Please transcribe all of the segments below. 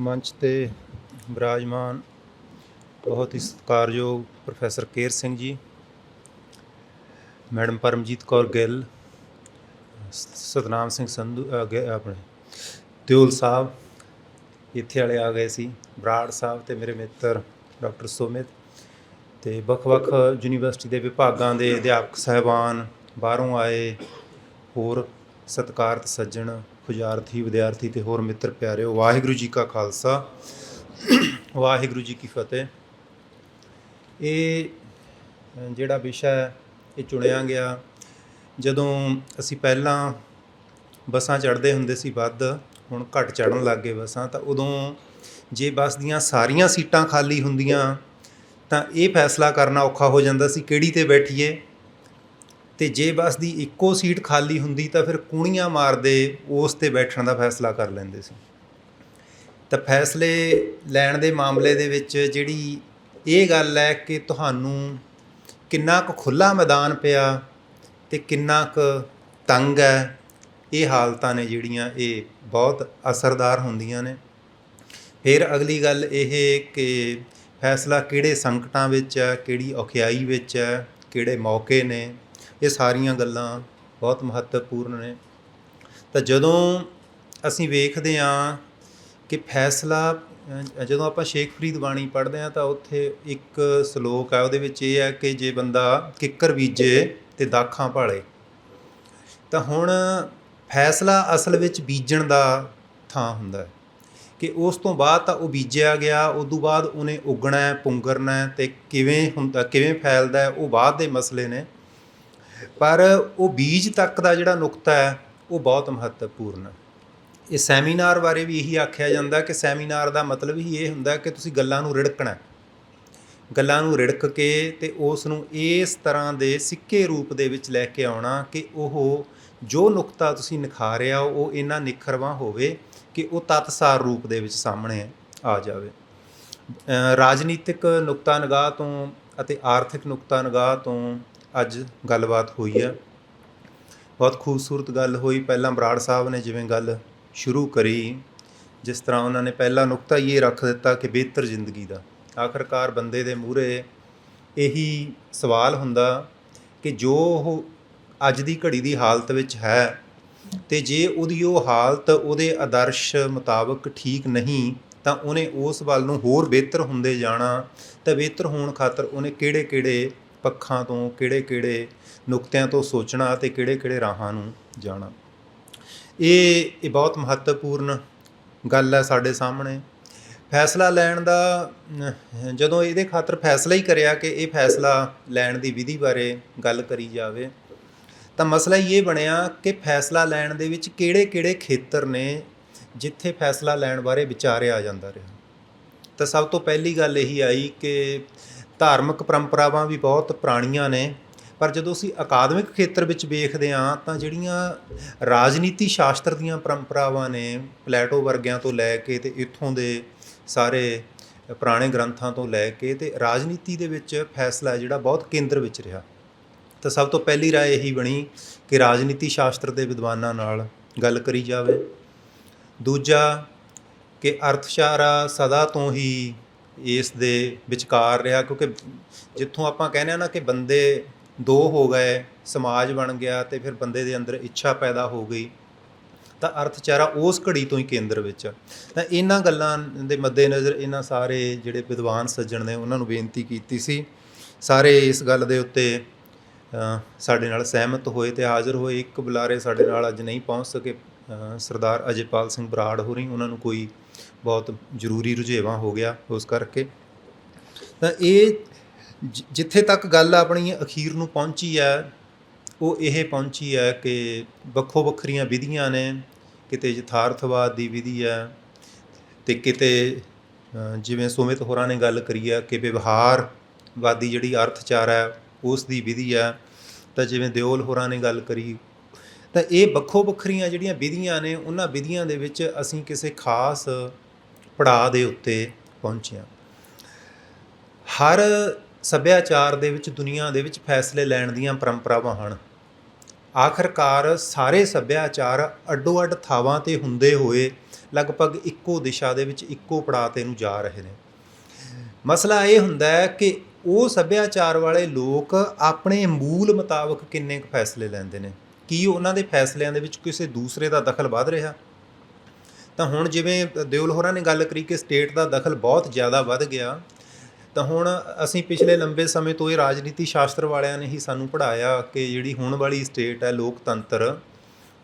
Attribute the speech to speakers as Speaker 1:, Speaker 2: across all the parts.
Speaker 1: ਮੰਚ ਤੇ ਵਿਰਾਜਮਾਨ ਬਹੁਤ ਹੀ ਸਤਿਕਾਰਯੋਗ ਪ੍ਰੋਫੈਸਰ ਕੇਰ ਸਿੰਘ ਜੀ ਮੈਡਮ ਪਰਮਜੀਤ ਕੌਰ ਗਿੱਲ ਸਤਨਾਮ ਸਿੰਘ ਸੰਧੂ ਅ, ਗ- ਆਪਣੇ ਦਿਓਲ ਸਾਹਿਬ ਇੱਥੇ ਵਾਲੇ ਆ ਗਏ ਸੀ ਬਰਾੜ ਸਾਹਿਬ ਤੇ ਮੇਰੇ ਮਿੱਤਰ ਡਾਕਟਰ ਸੁਮਿਤ ਤੇ ਵੱਖ-ਵੱਖ ਯੂਨੀਵਰਸਿਟੀ ਦੇ ਵਿਭਾਗਾਂ ਦੇ ਅਧਿਆਪਕ ਸਹਿਬਾਨ ਬਾਹਰੋਂ ਆਏ ਹੋਰ ਸਤਿਕਾਰਤ ਸੱਜਣ ਖੁਜਾਰਥੀ ਵਿਦਿਆਰਥੀ ਤੇ ਹੋਰ ਮਿੱਤਰ ਪਿਆਰਿਓ ਵਾਹਿਗੁਰੂ ਜੀ ਕਾ ਖਾਲਸਾ। ਵਾਹਿਗੁਰੂ ਜੀ ਕੀ ਫਤਿਹ। ਇਹ ਜਿਹੜਾ ਵਿਸ਼ਾ ਹੈ, ਇਹ ਚੁਣਿਆ ਗਿਆ। ਜਦੋਂ ਅਸੀਂ ਪਹਿਲਾਂ ਬੱਸਾਂ ਚੜ੍ਹਦੇ ਹੁੰਦੇ ਸੀ ਵੱਧ, ਹੁਣ ਘੱਟ ਚੜ੍ਹਨ ਲੱਗ ਗਏ ਬੱਸਾਂ, ਤਾਂ ਉਦੋਂ ਜੇ ਬੱਸ ਦੀਆਂ ਸਾਰੀਆਂ ਸੀਟਾਂ ਖਾਲੀ ਹੁੰਦੀਆਂ, ਤਾਂ ਇਹ ਫੈਸਲਾ ਕਰਨਾ ਔਖਾ ਹੋ ਜਾਂਦਾ ਸੀ, ਕਿਹੜੀ ਤੇ ਬੈਠੀਏ? ਤੇ ਜੇ ਬੱਸ ਦੀ ਇੱਕੋ ਸੀਟ ਖਾਲੀ ਹੁੰਦੀ ਤਾਂ ਫਿਰ ਕੂਣੀਆਂ ਮਾਰਦੇ ਉਸ ਤੇ ਬੈਠਣ ਦਾ ਫੈਸਲਾ ਕਰ ਲੈਂਦੇ ਸੀ। ਤਾਂ ਫੈਸਲੇ ਲੈਣ ਦੇ ਮਾਮਲੇ ਦੇ ਵਿੱਚ ਜਿਹੜੀ ਇਹ ਗੱਲ ਹੈ ਕਿ ਤੁਹਾਨੂੰ ਕਿੰਨਾ ਕੁ ਖੁੱਲਾ ਮੈਦਾਨ ਪਿਆ ਤੇ ਕਿੰਨਾ ਕੁ ਤੰਗ ਹੈ, ਇਹ ਹਾਲਤਾਂ ਨੇ ਜਿਹੜੀਆਂ ਇਹ ਬਹੁਤ ਅਸਰਦਾਰ ਹੁੰਦੀਆਂ ਨੇ। ਫਿਰ ਅਗਲੀ ਗੱਲ ਇਹ ਕਿ ਫੈਸਲਾ ਕਿਹੜੇ ਸੰਕਟਾਂ ਵਿੱਚ ਹੈ, ਕਿਹੜੀ ਔਖਿਆਈ ਵਿੱਚ ਹੈ, ਕਿਹੜੇ ਮੌਕੇ ਨੇ ਇਹ ਸਾਰੀਆਂ ਗੱਲਾਂ ਬਹੁਤ ਮਹੱਤਵਪੂਰਨ ਨੇ। ਤਾਂ ਜਦੋਂ ਅਸੀਂ ਵੇਖਦੇ ਹਾਂ ਕਿ ਫੈਸਲਾ ਜਦੋਂ ਆਪਾਂ ਸ਼ੇਖ ਫਰੀਦ ਬਾਣੀ ਪੜ੍ਹਦੇ ਹਾਂ ਤਾਂ ਉੱਥੇ ਇੱਕ ਸ਼ਲੋਕ ਹੈ ਉਹਦੇ ਵਿੱਚ ਇਹ ਹੈ ਕਿ ਜੇ ਬੰਦਾ ਕਿੱਕਰ ਬੀਜੇ ਤੇ ਦਾਖਾਂ ਭਾਲੇ। ਤਾਂ ਹੁਣ ਫੈਸਲਾ ਅਸਲ ਵਿੱਚ ਬੀਜਣ ਦਾ ਥਾਂ ਹੁੰਦਾ ਹੈ ਕਿ ਉਸ ਤੋਂ ਬਾਅਦ ਤਾਂ ਉਹ ਬੀਜਿਆ ਗਿਆ ਉਸ ਤੋਂ ਬਾਅਦ ਉਹਨੇ ਉਗਣਾ ਹੈ, ਪੁੰਗਰਨਾ ਹੈ ਤੇ ਕਿਵੇਂ ਹੁੰਦਾ, ਕਿਵੇਂ ਫੈਲਦਾ ਹੈ, ਉਹ ਬਾਅਦ ਦੇ ਮਸਲੇ ਨੇ। ਪਰ ਉਹ ਬੀਜ ਤੱਕ ਦਾ ਜਿਹੜਾ ਨੁਕਤਾ ਹੈ, ਉਹ ਬਹੁਤ ਮਹੱਤਵਪੂਰਨ ਹੈ। ਇਹ ਸੈਮੀਨਾਰ ਬਾਰੇ ਵੀ ਇਹੀ ਆਖਿਆ ਜਾਂਦਾ ਕਿ ਸੈਮੀਨਾਰ ਦਾ ਮਤਲਬ ਹੀ ਇਹ ਹੁੰਦਾ ਕਿ ਤੁਸੀਂ ਗੱਲਾਂ ਨੂੰ ਰਿੜਕਣਾ ਗੱਲਾਂ ਨੂੰ ਰਿੜਕ ਕੇ ਤੇ ਉਸ ਨੂੰ ਇਸ ਤਰ੍ਹਾਂ ਦੇ ਸਿੱਕੇ ਰੂਪ ਦੇ ਵਿੱਚ ਲੈ ਕੇ ਆਉਣਾ ਕਿ ਉਹ ਜੋ ਨੁਕਤਾ ਤੁਸੀਂ ਨਿਖਾਰਿਆ ਉਹ ਇੰਨਾ ਨਿਖਰਵਾ ਹੋਵੇ ਕਿ ਉਹ ਤਤਸਾਰ ਰੂਪ ਦੇ ਵਿੱਚ ਸਾਹਮਣੇ ਆ ਜਾਵੇ। ਰਾਜਨੀਤਿਕ ਨੁਕਤਾ ਨਿਗਾਹ ਤੋਂ ਅਤੇ ਆਰਥਿਕ ਨੁਕਤਾ ਨਿਗਾਹ ਤੋਂ ਅੱਜ ਗੱਲਬਾਤ ਹੋਈ ਹੈ ਬਹੁਤ ਖੂਬਸੂਰਤ ਗੱਲ ਹੋਈ। ਪਹਿਲਾਂ ਬਰਾੜ ਸਾਹਿਬ ਨੇ ਜਿਵੇਂ ਗੱਲ ਸ਼ੁਰੂ ਕਰੀ, ਜਿਸ ਤਰ੍ਹਾਂ ਉਹਨਾਂ ਨੇ ਪਹਿਲਾ ਨੁਕਤਾ ਹੀ ਇਹ ਰੱਖ ਦਿੱਤਾ ਕਿ ਬਿਹਤਰ ਜ਼ਿੰਦਗੀ ਦਾ। ਆਖਰਕਾਰ ਬੰਦੇ ਦੇ ਮੂਹਰੇ ਇਹੀ ਸਵਾਲ ਹੁੰਦਾ ਕਿ ਜੋ ਉਹ ਅੱਜ ਦੀ ਘੜੀ ਦੀ ਹਾਲਤ ਵਿੱਚ ਹੈ ਤੇ ਜੇ ਉਹਦੀ ਉਹ ਹਾਲਤ ਉਹਦੇ ਆਦਰਸ਼ ਮੁਤਾਬਕ ਠੀਕ ਨਹੀਂ, ਤਾਂ ਉਹਨੇ ਉਸ ਵੱਲ ਨੂੰ ਹੋਰ ਬਿਹਤਰ ਹੁੰਦੇ ਜਾਣਾ ਤਾਂ ਬਿਹਤਰ ਹੋਣ ਖਾਤਰ ਉਹਨੇ ਕਿਹੜੇ-ਕਿਹੜੇ ਪੱਖਾਂ ਤੋਂ ਕਿਹੜੇ-ਕਿਹੜੇ ਨੁਕਤਿਆਂ ਤੋਂ ਸੋਚਣਾ ਅਤੇ ਕਿਹੜੇ-ਕਿਹੜੇ ਰਾਹਾਂ ਨੂੰ ਜਾਣਾ। ਇਹ ਇਹ ਬਹੁਤ ਮਹੱਤਵਪੂਰਨ ਗੱਲ ਹੈ ਸਾਡੇ ਸਾਹਮਣੇ। ਫੈਸਲਾ ਲੈਣ ਦਾ, ਜਦੋਂ ਇਹਦੇ ਖਾਤਰ ਫੈਸਲਾ ਹੀ ਕਰਿਆ ਕਿ ਇਹ ਫੈਸਲਾ ਲੈਣ ਦੀ ਵਿਧੀ ਬਾਰੇ ਗੱਲ ਕਰੀ ਜਾਵੇ, ਤਾਂ ਮਸਲਾ ਹੀ ਇਹ ਬਣਿਆ ਕਿ ਫੈਸਲਾ ਲੈਣ ਦੇ ਵਿੱਚ ਕਿਹੜੇ-ਕਿਹੜੇ ਖੇਤਰ ਨੇ ਜਿੱਥੇ ਫੈਸਲਾ ਲੈਣ ਬਾਰੇ ਵਿਚਾਰਿਆ ਜਾਂਦਾ ਰਿਹਾ। ਤਾਂ ਸਭ ਤੋਂ ਪਹਿਲੀ ਗੱਲ ਇਹੀ ਆਈ ਕਿ ਧਾਰਮਿਕ ਪਰੰਪਰਾਵਾਂ ਵੀ ਬਹੁਤ ਪੁਰਾਣੀਆਂ ਨੇ, ਪਰ ਜਦੋਂ ਅਸੀਂ ਅਕਾਦਮਿਕ ਖੇਤਰ ਵਿੱਚ ਵੇਖਦੇ ਹਾਂ ਤਾਂ ਜਿਹੜੀਆਂ ਰਾਜਨੀਤੀ ਸ਼ਾਸਤਰ ਦੀਆਂ ਪਰੰਪਰਾਵਾਂ ਨੇ, ਪਲੇਟੋ ਵਰਗਿਆਂ ਤੋਂ ਲੈ ਕੇ ਤੇ ਇੱਥੋਂ ਦੇ ਸਾਰੇ ਪੁਰਾਣੇ ਗ੍ਰੰਥਾਂ ਤੋਂ ਲੈ ਕੇ ਤੇ ਰਾਜਨੀਤੀ ਦੇ ਵਿੱਚ ਫੈਸਲਾ ਜਿਹੜਾ ਬਹੁਤ ਕੇਂਦਰ ਵਿੱਚ ਰਿਹਾ। ਤਾਂ ਸਭ ਤੋਂ ਪਹਿਲੀ ਰਾਏ ਇਹੀ ਬਣੀ ਕਿ ਰਾਜਨੀਤੀ ਸ਼ਾਸਤਰ ਦੇ ਵਿਦਵਾਨਾਂ ਨਾਲ ਗੱਲ ਕਰੀ ਜਾਵੇ। ਦੂਜਾ ਕਿ ਅਰਥਸ਼ਾਸਤਰ ਸਦਾ ਤੋਂ ਹੀ ਇਸ ਦੇ ਵਿਚਕਾਰ ਰਿਹਾ, ਕਿਉਂਕਿ ਜਿੱਥੋਂ ਆਪਾਂ ਕਹਿੰਦੇ ਆ ਨਾ ਕਿ ਬੰਦੇ ਦੋ ਹੋ ਗਏ, ਸਮਾਜ ਬਣ ਗਿਆ ਤੇ ਫਿਰ ਬੰਦੇ ਦੇ ਅੰਦਰ ਇੱਛਾ ਪੈਦਾ ਹੋ ਗਈ, ਤਾਂ ਅਰਥਚਾਰਾ ਉਸ ਘੜੀ ਤੋਂ ਹੀ ਕੇਂਦਰ ਵਿੱਚ ਤਾਂ ਇਹਨਾਂ ਗੱਲਾਂ ਦੇ ਮੱਦੇਨਜ਼ਰ ਇਹਨਾਂ ਸਾਰੇ ਜਿਹੜੇ ਵਿਦਵਾਨ ਸੱਜਣ ਨੇ ਉਹਨਾਂ ਨੂੰ ਬੇਨਤੀ ਕੀਤੀ ਸੀ। ਸਾਰੇ ਇਸ ਗੱਲ ਦੇ ਉੱਤੇ ਸਾਡੇ ਨਾਲ ਸਹਿਮਤ ਹੋਏ ਤੇ ਹਾਜ਼ਰ ਹੋਏ। ਇੱਕ ਬੁਲਾਰੇ ਸਾਡੇ ਨਾਲ ਅੱਜ ਨਹੀਂ ਪਹੁੰਚ ਸਕੇ। ਸਰਦਾਰ ਅਜੇਪਾਲ ਸਿੰਘ ਬਰਾੜ ਹੋਰੀ, ਉਹਨਾਂ ਨੂੰ ਕੋਈ ਬਹੁਤ ਜ਼ਰੂਰੀ ਰੁਝੇਵਾਂ ਹੋ ਗਿਆ ਉਸ ਕਰਕੇ। ਤਾਂ ਇਹ ਜਿੱਥੇ ਤੱਕ ਗੱਲ ਆਪਣੀ ਅਖੀਰ ਨੂੰ ਪਹੁੰਚੀ ਹੈ, ਉਹ ਇਹ ਪਹੁੰਚੀ ਹੈ ਕਿ ਵੱਖੋ ਵੱਖਰੀਆਂ ਵਿਧੀਆਂ ਨੇ, ਕਿਤੇ ਯਥਾਰਥਵਾਦ ਦੀ ਵਿਧੀ ਹੈ ਤੇ ਕਿਤੇ ਜਿਵੇਂ ਸੁਮਿਤ ਹੋਰਾਂ ਨੇ ਗੱਲ ਕਰੀ ਹੈ ਕਿ ਵਿਵਹਾਰਵਾਦੀ ਜਿਹੜੀ ਅਰਥਚਾਰ ਹੈ, ਉਸ ਦੀ ਵਿਧੀ ਹੈ। ਤਾਂ ਜਿਵੇਂ ਦਿਓਲ ਹੋਰਾਂ ਨੇ ਗੱਲ ਕਰੀ ਤਾਂ ਇਹ ਵੱਖੋ ਵੱਖਰੀਆਂ ਜਿਹੜੀਆਂ ਵਿਧੀਆਂ ਨੇ, ਉਹਨਾਂ ਵਿਧੀਆਂ ਦੇ ਵਿੱਚ ਅਸੀਂ ਕਿਸੇ ਖਾਸ ਪੜਾਅ ਦੇ ਉੱਤੇ ਪਹੁੰਚੇ ਹਾਂ। ਹਰ ਸੱਭਿਆਚਾਰ ਦੇ ਵਿੱਚ, ਦੁਨੀਆ ਦੇ ਵਿੱਚ ਫੈਸਲੇ ਲੈਣ ਦੀਆਂ ਪਰੰਪਰਾਵਾਂ ਹਨ। ਆਖਰਕਾਰ ਸਾਰੇ ਸੱਭਿਆਚਾਰ ਅੱਡੋ ਅੱਡ ਥਾਵਾਂ ਤੇ ਹੁੰਦੇ ਹੋਏ ਲਗਭਗ ਇੱਕੋ ਦਿਸ਼ਾ ਦੇ ਵਿੱਚ ਇੱਕੋ ਪੜਾਅ ਤੇ ਨੂੰ ਜਾ ਰਹੇ ਨੇ। ਮਸਲਾ ਇਹ ਹੁੰਦਾ ਹੈ ਕਿ ਉਹ ਸੱਭਿਆਚਾਰ ਵਾਲੇ ਲੋਕ ਆਪਣੇ ਮੂਲ ਮੁਤਾਬਕ ਕਿੰਨੇ ਕੁ ਫੈਸਲੇ ਲੈਂਦੇ ਨੇ। ਕੀ ਉਹਨਾਂ ਦੇ ਫੈਸਲਿਆਂ ਦੇ ਵਿੱਚ ਕਿਸੇ ਦੂਸਰੇ ਦਾ ਦਖਲ ਵੱਧ ਰਿਹਾ? ਤਾਂ ਹੁਣ ਜਿਵੇਂ ਦਿਓਲ ਹੋਰਾਂ ਨੇ ਗੱਲ ਕਰੀ ਕਿ ਸਟੇਟ ਦਾ ਦਖਲ ਬਹੁਤ ਜ਼ਿਆਦਾ ਵੱਧ ਗਿਆ, ਤਾਂ ਹੁਣ ਅਸੀਂ ਪਿਛਲੇ ਲੰਬੇ ਸਮੇਂ ਤੋਂ ਇਹ ਰਾਜਨੀਤੀ ਸ਼ਾਸਤਰ ਵਾਲਿਆਂ ਨੇ ਹੀ ਸਾਨੂੰ ਪੜ੍ਹਾਇਆ ਕਿ ਜਿਹੜੀ ਹੁਣ ਵਾਲੀ ਸਟੇਟ ਹੈ ਲੋਕਤੰਤਰ,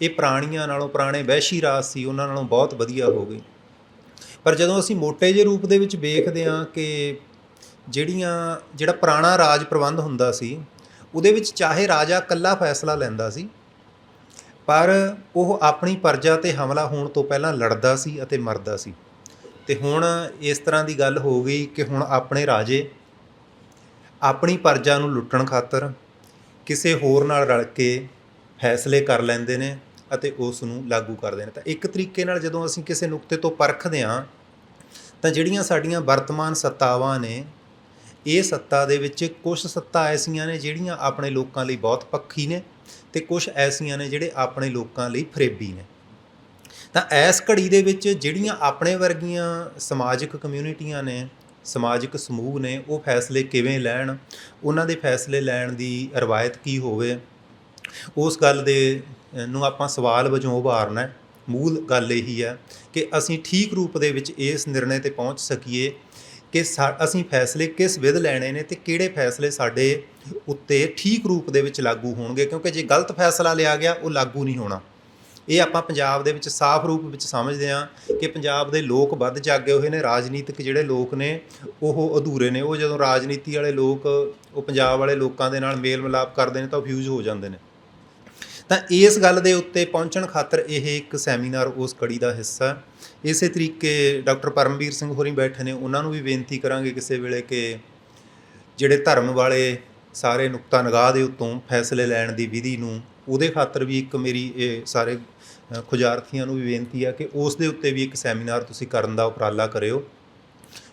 Speaker 1: ਇਹ ਪੁਰਾਣੀਆਂ ਨਾਲੋਂ ਪੁਰਾਣੇ ਵਹਿਸ਼ੀ ਰਾਜ ਸੀ, ਉਹਨਾਂ ਨਾਲੋਂ ਬਹੁਤ ਵਧੀਆ ਹੋ ਗਈ। ਪਰ ਜਦੋਂ ਅਸੀਂ ਮੋਟੇ ਜਿਹੇ ਰੂਪ ਦੇ ਵਿੱਚ ਵੇਖਦੇ ਹਾਂ ਕਿ ਜਿਹੜੀਆਂ, ਜਿਹੜਾ ਪੁਰਾਣਾ ਰਾਜ ਪ੍ਰਬੰਧ ਹੁੰਦਾ ਸੀ, ਉਹਦੇ ਵਿੱਚ ਚਾਹੇ ਰਾਜਾ ਇਕੱਲਾ ਫੈਸਲਾ ਲੈਂਦਾ ਸੀ ਪਰ ਉਹ ਆਪਣੀ ਪਰਜਾ ਤੇ ਹਮਲਾ ਹੋਣ ਤੋਂ ਪਹਿਲਾਂ ਲੜਦਾ ਸੀ ਅਤੇ ਮਰਦਾ ਸੀ। ਤੇ ਹੁਣ ਇਸ ਤਰ੍ਹਾਂ ਦੀ ਗੱਲ ਹੋ ਗਈ ਕਿ ਹੁਣ ਆਪਣੇ ਰਾਜੇ ਆਪਣੀ ਪਰਜਾ ਨੂੰ ਲੁੱਟਣ ਖਾਤਰ ਕਿਸੇ ਹੋਰ ਨਾਲ ਰਲ ਕੇ ਫੈਸਲੇ ਕਰ ਲੈਂਦੇ ਨੇ ਅਤੇ ਉਸ ਨੂੰ ਲਾਗੂ ਕਰਦੇ ਨੇ ਤਾਂ ਇੱਕ ਤਰੀਕੇ ਨਾਲ ਜਦੋਂ ਅਸੀਂ ਕਿਸੇ ਨੁਕਤੇ ਤੋਂ ਪਰਖਦੇ ਹਾਂ ਤਾਂ ਜਿਹੜੀਆਂ ਸਾਡੀਆਂ ਵਰਤਮਾਨ ਸੱਤਾਵਾਂ ਨੇ ਇਹ ਸੱਤਾ ਦੇ ਵਿੱਚ ਕੁਝ ਸੱਤਾ ਐਸੀਆਂ ਨੇ ਜਿਹੜੀਆਂ ਆਪਣੇ ਲੋਕਾਂ ਲਈ ਬਹੁਤ ਪੱਖੀ ਨੇ ਤੇ ਕੁਝ ਐਸੀਆਂ ਨੇ ਜਿਹੜੇ ਆਪਣੇ ਲੋਕਾਂ ਲਈ ਫਰੇਬੀ ਨੇ। ਤਾਂ ਇਸ ਘੜੀ ਦੇ ਵਿੱਚ ਜਿਹੜੀਆਂ ਆਪਣੇ ਵਰਗੀਆਂ ਸਮਾਜਿਕ ਕਮਿਊਨਿਟੀਆਂ ਨੇ, ਸਮਾਜਿਕ ਸਮੂਹ ਨੇ, ਉਹ ਫੈਸਲੇ ਕਿਵੇਂ ਲੈਣ, ਉਹਨਾਂ ਦੇ ਫੈਸਲੇ ਲੈਣ ਦੀ ਰਵਾਇਤ ਕੀ ਹੋਵੇ, ਉਸ ਗੱਲ ਦੇ ਨੂੰ ਆਪਾਂ ਸਵਾਲ ਵਜੋਂ ਉਭਾਰਨਾ ਹੈ। ਮੂਲ ਗੱਲ ਇਹੀ ਹੈ ਕਿ ਅਸੀਂ ਠੀਕ ਰੂਪ ਦੇ ਵਿੱਚ ਇਸ ਨਿਰਣੇ ਤੇ ਪਹੁੰਚ ਸਕੀਏ ਕਿ ਸਾ- ਅਸੀਂ ਫੈਸਲੇ ਕਿਸ ਵਿਧ ਲੈਣੇ ਨੇ ਤੇ ਕਿਹੜੇ ਫੈਸਲੇ ਸਾਡੇ ਉੱਤੇ ਠੀਕ ਰੂਪ ਦੇ ਵਿੱਚ ਲਾਗੂ ਹੋਣਗੇ, ਕਿਉਂਕਿ ਜੇ ਗਲਤ ਫੈਸਲਾ ਲਿਆ ਗਿਆ, ਉਹ ਲਾਗੂ ਨਹੀਂ ਹੋਣਾ। ਇਹ ਆਪਾਂ ਪੰਜਾਬ ਦੇ ਵਿੱਚ ਸਾਫ਼ ਰੂਪ ਵਿੱਚ ਸਮਝਦੇ ਹਾਂ ਕਿ ਪੰਜਾਬ ਦੇ ਲੋਕ ਵੱਧ ਜਾਗੇ ਹੋਏ ਨੇ, ਰਾਜਨੀਤਿਕ ਜਿਹੜੇ ਲੋਕ ਨੇ, ਉਹ ਅਧੂਰੇ ਨੇ। ਉਹ ਜਦੋਂ ਰਾਜਨੀਤੀ ਵਾਲੇ ਲੋਕ, ਉਹ ਪੰਜਾਬ ਵਾਲੇ ਲੋਕਾਂ ਦੇ ਨਾਲ ਮੇਲ ਮਿਲਾਪ ਕਰਦੇ ਨੇ, ਤਾਂ ਫਿਊਜ਼ ਹੋ ਜਾਂਦੇ ਨੇ। ਤਾਂ ਇਸ ਗੱਲ ਦੇ ਉੱਤੇ ਪਹੁੰਚਣ ਖਾਤਰ ਇਹ ਇੱਕ ਸੈਮੀਨਾਰ ਉਸ ਕੜੀ ਦਾ ਹਿੱਸਾ ਇਸੇ ਤਰੀਕੇ ਡਾਕਟਰ ਪਰਮਵੀਰ ਸਿੰਘ ਹੋਰੀ ਬੈਠੇ ਨੇ। ਉਹਨਾਂ ਨੂੰ ਵੀ ਬੇਨਤੀ ਕਰਾਂਗੇ ਕਿਸੇ ਵੇਲੇ ਕਿ ਜਿਹੜੇ ਧਰਮ ਵਾਲੇ ਸਾਰੇ ਨੁਕਤਾ ਨਿਗਾਹ ਦੇ ਉੱਤੋਂ ਫੈਸਲੇ ਲੈਣ ਦੀ ਵਿਧੀ ਨੂੰ ਉਹਦੇ ਖਾਤਰ ਵੀ ਇੱਕ ਮੇਰੀ ਇਹ ਸਾਰੇ ਖੁਜਾਰਥੀਆਂ ਨੂੰ ਵੀ ਬੇਨਤੀ ਆ ਕਿ ਉਸ ਦੇ ਉੱਤੇ ਵੀ ਇੱਕ ਸੈਮੀਨਾਰ ਤੁਸੀਂ ਕਰਨ ਦਾ ਉਪਰਾਲਾ ਕਰਿਓ।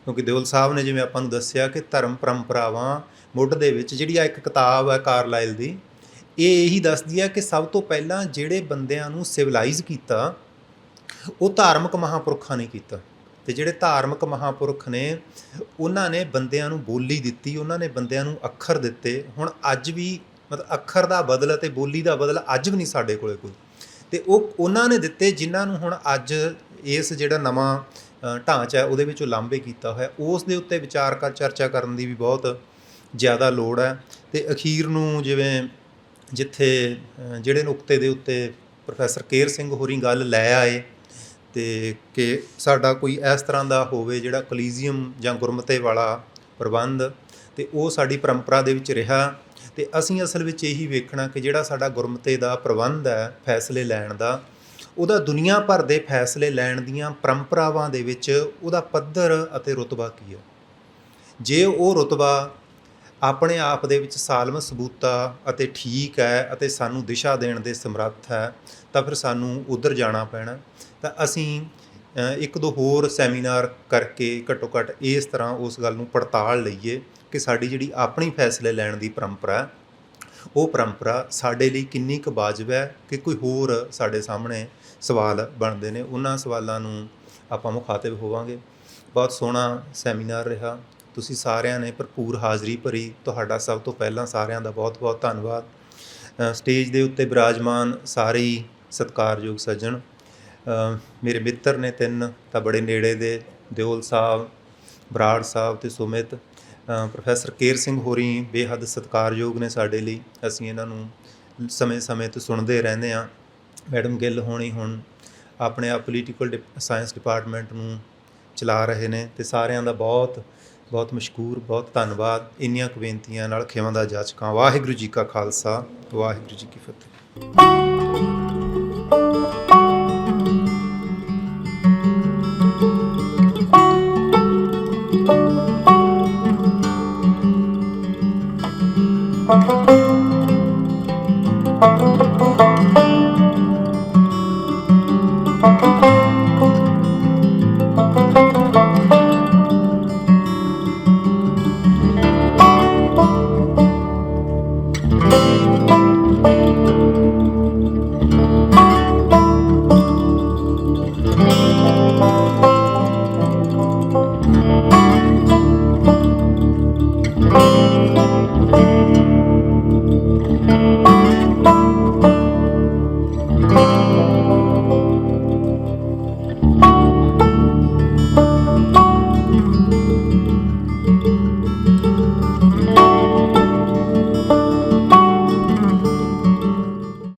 Speaker 1: ਕਿਉਂਕਿ ਦਿਓਲ ਸਾਹਿਬ ਨੇ ਜਿਵੇਂ ਆਪਾਂ ਨੂੰ ਦੱਸਿਆ ਕਿ ਧਰਮ ਪਰੰਪਰਾਵਾਂ ਮੁੱਢ ਦੇ ਵਿੱਚ ਜਿਹੜੀ ਆ ਇੱਕ ਕਿਤਾਬ ਹੈ ਕਾਰਲਾਈਲ ਦੀ ਇਹ ਇਹੀ ਦੱਸਦੀ ਹੈ ਕਿ ਸਭ ਤੋਂ ਪਹਿਲਾਂ ਜਿਹੜੇ ਬੰਦਿਆਂ ਨੂੰ ਸਿਵਲਾਈਜ਼ ਕੀਤਾ, ਉਹ ਧਾਰਮਿਕ ਮਹਾਪੁਰਖਾਂ ਨੇ ਕੀਤਾ। ਤੇ ਜਿਹੜੇ ਧਾਰਮਿਕ ਮਹਾਪੁਰਖ ਨੇ, ਉਹਨਾਂ ਨੇ ਬੰਦਿਆਂ ਨੂੰ ਬੋਲੀ ਦਿੱਤੀ, ਉਹਨਾਂ ਨੇ ਬੰਦਿਆਂ ਨੂੰ ਅੱਖਰ ਦਿੱਤੇ। ਹੁਣ ਅੱਜ ਵੀ ਮਤਲਬ ਅੱਖਰ ਦਾ ਬਦਲ ਅਤੇ ਬੋਲੀ ਦਾ ਬਦਲ ਅੱਜ ਵੀ ਨਹੀਂ ਸਾਡੇ ਕੋਲੇ ਕੋਈ। ਤੇ ਉਹ, ਉਹਨਾਂ ਨੇ ਦਿੱਤੇ, ਜਿਨ੍ਹਾਂ ਨੂੰ ਹੁਣ ਅੱਜ ਇਸ ਜਿਹੜਾ ਨਵਾਂ ਢਾਂਚਾ ਹੈ, ਉਹਦੇ ਵਿੱਚੋਂ ਲਾਂਭੇ ਕੀਤਾ ਹੋਇਆ। ਉਸ ਦੇ ਉੱਤੇ ਵਿਚਾਰ ਕਰ, ਚਰਚਾ ਕਰਨ ਦੀ ਵੀ ਬਹੁਤ ਜ਼ਿਆਦਾ ਲੋੜ ਹੈ। ਤੇ ਅਖੀਰ ਨੂੰ ਜਿਵੇਂ ਜਿੱਥੇ ਜਿਹੜੇ ਨੁਕਤੇ ਦੇ ਉੱਤੇ ਪ੍ਰੋਫੈਸਰ ਕੇਰ ਸਿੰਘ ਹੋਰੀ ਗੱਲ ਲੈ ਆਏ ਤੇ ਕਿ ਸਾਡਾ ਕੋਈ ਇਸ ਤਰ੍ਹਾਂ ਦਾ ਹੋਵੇ ਜਿਹੜਾ ਕਲੀਜ਼ੀਅਮ ਜਾਂ ਗੁਰਮਤੇ ਵਾਲਾ ਪ੍ਰਬੰਧ ਤੇ ਉਹ ਸਾਡੀ ਪਰੰਪਰਾ ਦੇ ਵਿੱਚ ਰਿਹਾ ਤੇ ਅਸੀਂ ਅਸਲ ਵਿੱਚ ਇਹੀ ਵੇਖਣਾ ਕਿ ਜਿਹੜਾ ਸਾਡਾ ਗੁਰਮਤੇ ਦਾ ਪ੍ਰਬੰਧ ਹੈ ਫੈਸਲੇ ਲੈਣ ਦਾ, ਉਹਦਾ ਦੁਨੀਆ ਭਰ ਦੇ ਫੈਸਲੇ ਲੈਣ ਦੀਆਂ ਪਰੰਪਰਾਵਾਂ ਦੇ ਵਿੱਚ ਉਹਦਾ ਪੱਧਰ ਅਤੇ ਰੁਤਬਾ ਕੀ ਹੈ? ਜੇ ਉਹ ਰੁਤਬਾ ਆਪਣੇ ਆਪ ਦੇ ਵਿੱਚ ਸਾਲਮ ਸਬੂਤਾ ਅਤੇ ਠੀਕ ਹੈ ਅਤੇ ਸਾਨੂੰ ਦਿਸ਼ਾ ਦੇਣ ਦੇ ਸਮਰੱਥ ਹੈ, ਤਾਂ ਫਿਰ ਸਾਨੂੰ ਉਧਰ ਜਾਣਾ ਪੈਣਾ। ਤਾਂ ਅਸੀਂ ਇੱਕ ਦੋ ਹੋਰ ਸੈਮੀਨਾਰ ਕਰਕੇ ਘੱਟੋ ਘੱਟ ਇਸ ਤਰ੍ਹਾਂ ਉਸ ਗੱਲ ਨੂੰ ਪੜਤਾਲ ਲਈਏ ਕਿ ਸਾਡੀ ਜਿਹੜੀ ਆਪਣੀ ਫੈਸਲੇ ਲੈਣ ਦੀ ਪਰੰਪਰਾ, ਉਹ ਪਰੰਪਰਾ ਸਾਡੇ ਲਈ ਕਿੰਨੀ ਕੁ ਵਾਜਬ ਹੈ ਕਿ ਕੋਈ ਹੋਰ ਸਾਡੇ ਸਾਹਮਣੇ ਸਵਾਲ ਬਣਦੇ ਨੇ। ਉਹਨਾਂ ਸਵਾਲਾਂ ਨੂੰ ਆਪਾਂ ਮੁਖਾਤਿਬ ਹੋਵਾਂਗੇ। ਬਹੁਤ ਸੋਹਣਾ ਸੈਮੀਨਾਰ ਰਿਹਾ। ਤੁਸੀਂ ਸਾਰਿਆਂ ਨੇ ਭਰਪੂਰ ਹਾਜ਼ਰੀ ਭਰੀ। ਤੁਹਾਡਾ ਸਭ ਤੋਂ ਪਹਿਲਾਂ ਸਾਰਿਆਂ ਦਾ ਬਹੁਤ-ਬਹੁਤ ਧੰਨਵਾਦ। ਸਟੇਜ ਦੇ ਉੱਤੇ ਬਿਰਾਜਮਾਨ ਸਾਰੇ ਹੀ ਸਤਿਕਾਰਯੋਗ ਸੱਜਣ। ਮੇਰੇ ਮਿੱਤਰ ਨੇ ਤਿੰਨ, ਤਾਂ ਬੜੇ ਨੇੜੇ ਦੇ ਦਿਓਲ ਸਾਹਿਬ, ਬਰਾੜ ਸਾਹਿਬ ਤੇ ਸੁਮਿਤ। ਪ੍ਰੋਫੈਸਰ ਕੇਰ ਸਿੰਘ ਹੋਰੀ ਬੇਹੱਦ ਸਤਿਕਾਰਯੋਗ ਨੇ ਸਾਡੇ ਲਈ। ਅਸੀਂ ਇਹਨਾਂ ਨੂੰ ਸਮੇਂ-ਸਮੇਂ 'ਤੇ ਸੁਣਦੇ ਰਹਿੰਦੇ ਹਾਂ। ਮੈਡਮ ਗਿੱਲ ਹੋਣੀ ਹੁਣ ਆਪਣੇ ਆਪ ਪੋਲੀਟੀਕਲ ਸਾਇੰਸ ਡਿਪਾਰਟਮੈਂਟ ਨੂੰ ਚਲਾ ਰਹੇ ਨੇ ਤੇ ਸਾਰਿਆਂ ਦਾ ਬਹੁਤ ਬਹੁਤ ਮਸ਼ਕੂਰ, ਬਹੁਤ ਧੰਨਵਾਦ ਇੰਨੀਆਂ ਕੁ ਬੇਨਤੀਆਂ ਨਾਲ ਖਿਮਾ ਦਾ ਜਾਚਕਾਂ। ਵਾਹਿਗੁਰੂ ਜੀ ਕਾ ਖਾਲਸਾ, ਵਾਹਿਗੁਰੂ ਜੀ ਕੀ ਫਤਿਹ।